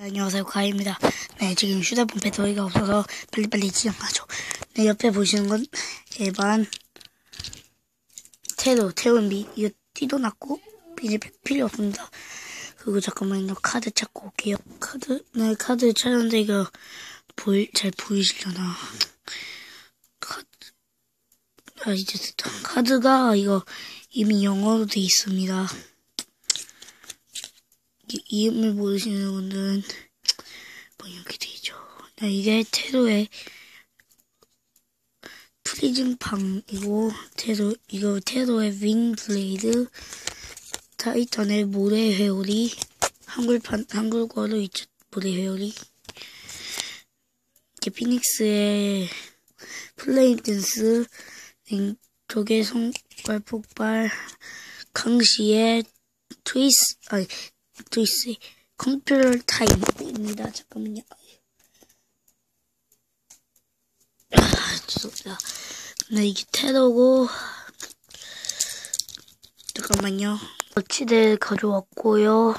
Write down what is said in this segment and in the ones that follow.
안녕하세요 가입니다. 네 지금 휴대폰 배터리가 없어서 빨리빨리 지나가죠. 네 옆에 보시는 건 일반 태도 태운비 이거 띠도 났고 이제 필요 없습니다. 그리고 잠깐만요 카드 찾고 올게요. 카드 네 카드 찾았는데 이거 보이 잘 보이시려나? 카드 아 이제 됐다. 카드가 이거 이미 영어로 돼 있습니다. 이, 이름을 모르시는 분들은 뭐 이렇게 되죠. 네, 이게 테도의 프리즘팡이고 테도 이거 테도의 윙 블레이드. 타이탄의 모래 회오리 한글판 한글과로 있죠. 모래 회오리. 이게 피닉스의 플레인 댄스. 적의 성발 폭발 강시의 트위스 아니 트위스 컴퓨터 타임입니다. 잠깐만요. 아, 죄송합니다. 네, 이게 테러고 잠깐만요. 거치대 가져왔고요.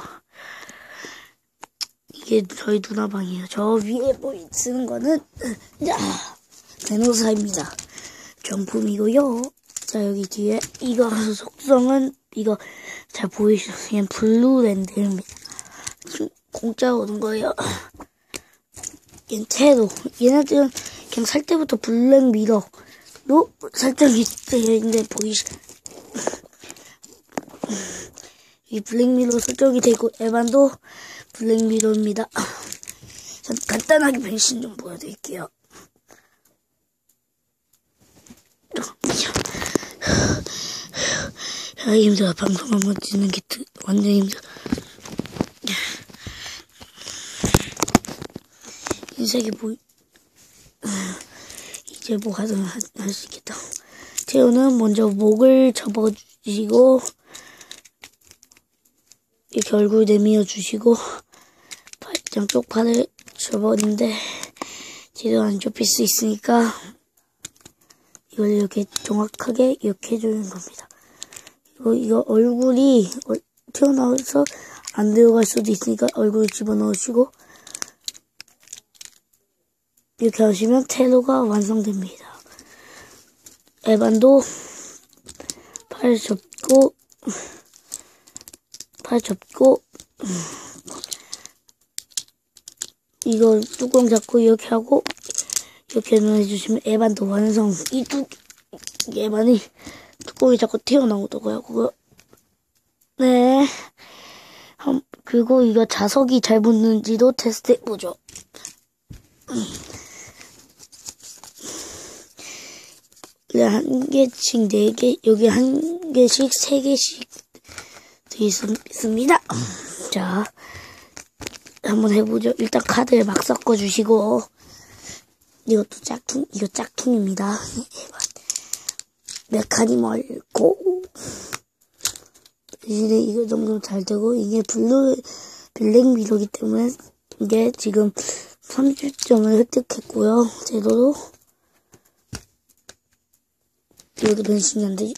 이게 저희 누나 방이에요. 저 위에 보이 쓰는 거는 자 베노사입니다. 정품이고요. 자 여기 뒤에 이거 속성은 이거 잘 보이시나요? 블루랜드입니다. 공짜로 오는 거예요. 얘는 테도 얘네들은 그냥 살 때부터 블랙 미러로 되어 있는데 보이시 이 블랙 미러 설정이 되고 에반도 블랙 미러입니다. 전 간단하게 변신 좀 보여드릴게요. 아, 힘들어. 방송 한번 찍는 게 완전 힘들어. 인색이 뭐, 이제 뭐 하든 할수 있겠다. 태우는 먼저 목을 접어주시고, 이렇게 얼굴 내밀어 주시고, 양쪽 팔을 접었는데, 제대로 안 접힐 수 있으니까, 이걸 이렇게 정확하게 이렇게 해주는 겁니다. 이거, 이거 얼굴이 튀어나와서 안 들어갈 수도 있으니까 얼굴 집어넣으시고 이렇게 하시면 테러가 완성됩니다. 에반도 팔 접고 팔 접고 이거 뚜껑 잡고 이렇게 하고 이렇게 해주시면 에반도 완성. 이 뚜, 에반이 뚜껑이 자꾸 튀어나오더라고요. 그거. 네. 한, 그리고 이거 자석이 잘 붙는지도 테스트 해보죠. 한 개씩 네 개, 여기 한 개씩 세 개씩 돼 있습니다. 자, 한번 해보죠. 일단 카드를 막 섞어주시고, 이것도 짝퉁, 이거 짝퉁입니다. 메카니멀 고. 이제 이거 정도 잘 되고, 이게 블루, 블랙 미러기 때문에, 이게 지금 30점을 획득했고요. 제도도. 이것도 변신이 안 되지.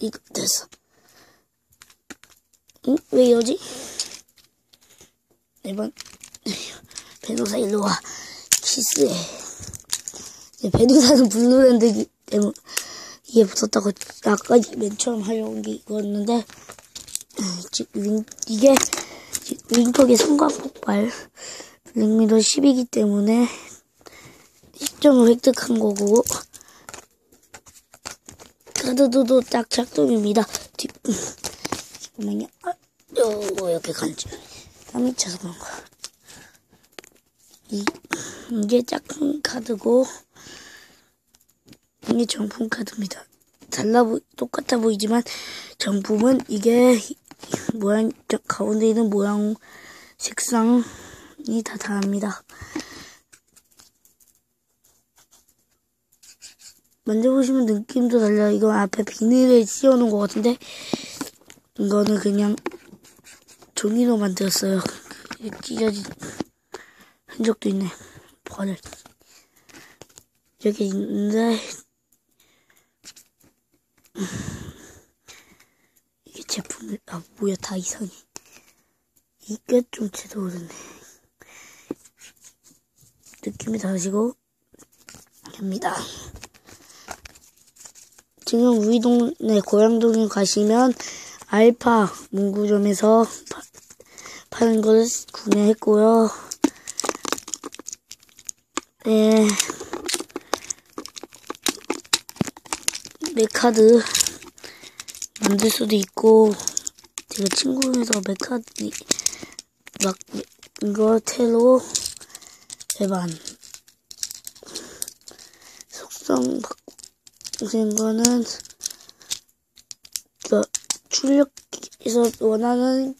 이거 됐어. 응? 왜 이러지? 이번 배도사 일로 와. 키스해. 배도사는 블루랜드 때문에 이게 붙었다고 아까 맨 처음 하려고 게 이거였는데 지금 이게 윙턱의 성광 폭발 블랙미러 10이기 때문에 10점을 획득한 거고 카드도 딱 작동입니다. 뒤, 잠깐만요. 아, 요, 이렇게 간지. 땀이 차서 그런가. 이, 이게 짝퉁 카드고, 이게 정품 카드입니다. 달라 보, 똑같아 보이지만, 정품은 이게 모양, 가운데 있는 모양, 색상이 다 다릅니다. 만져보시면 느낌도 달라요. 이거 앞에 비닐을 씌워놓은 것 같은데, 이거는 그냥 종이로 만들었어요. 찢어진 흔적도 있네. 버릴. 여기 있는데, 이게 제품을, 아, 뭐야, 다 이상해. 이게 좀 제대로 오르네. 느낌이 다르시고, 됩니다. 지금 우리 동네 고양동에 가시면 알파 문구점에서 파, 파는 걸 구매했고요. 네. 메카드 만들 수도 있고 제가 친구에서 메카드 막 이거 테로 배반 속성 바꾸는 거는 저 출력해서 원하는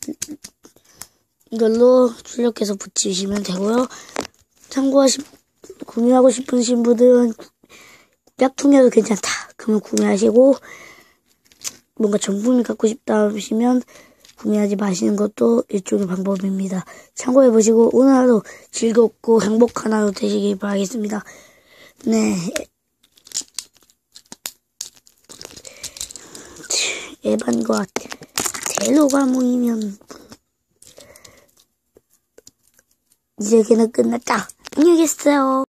이걸로 출력해서 붙이시면 되고요. 참고하시 구매하고 싶으신 분들은 짝퉁이어도 괜찮다. 그러면 구매하시고 뭔가 정품을 갖고 싶다 하시면 구매하지 마시는 것도 일종의 방법입니다. 참고해 보시고 오늘 하루 즐겁고 행복한 하루 되시길 바라겠습니다. 네. 에반과 제로가 모이면 이제 걔는 끝났다. 안녕히 계세요.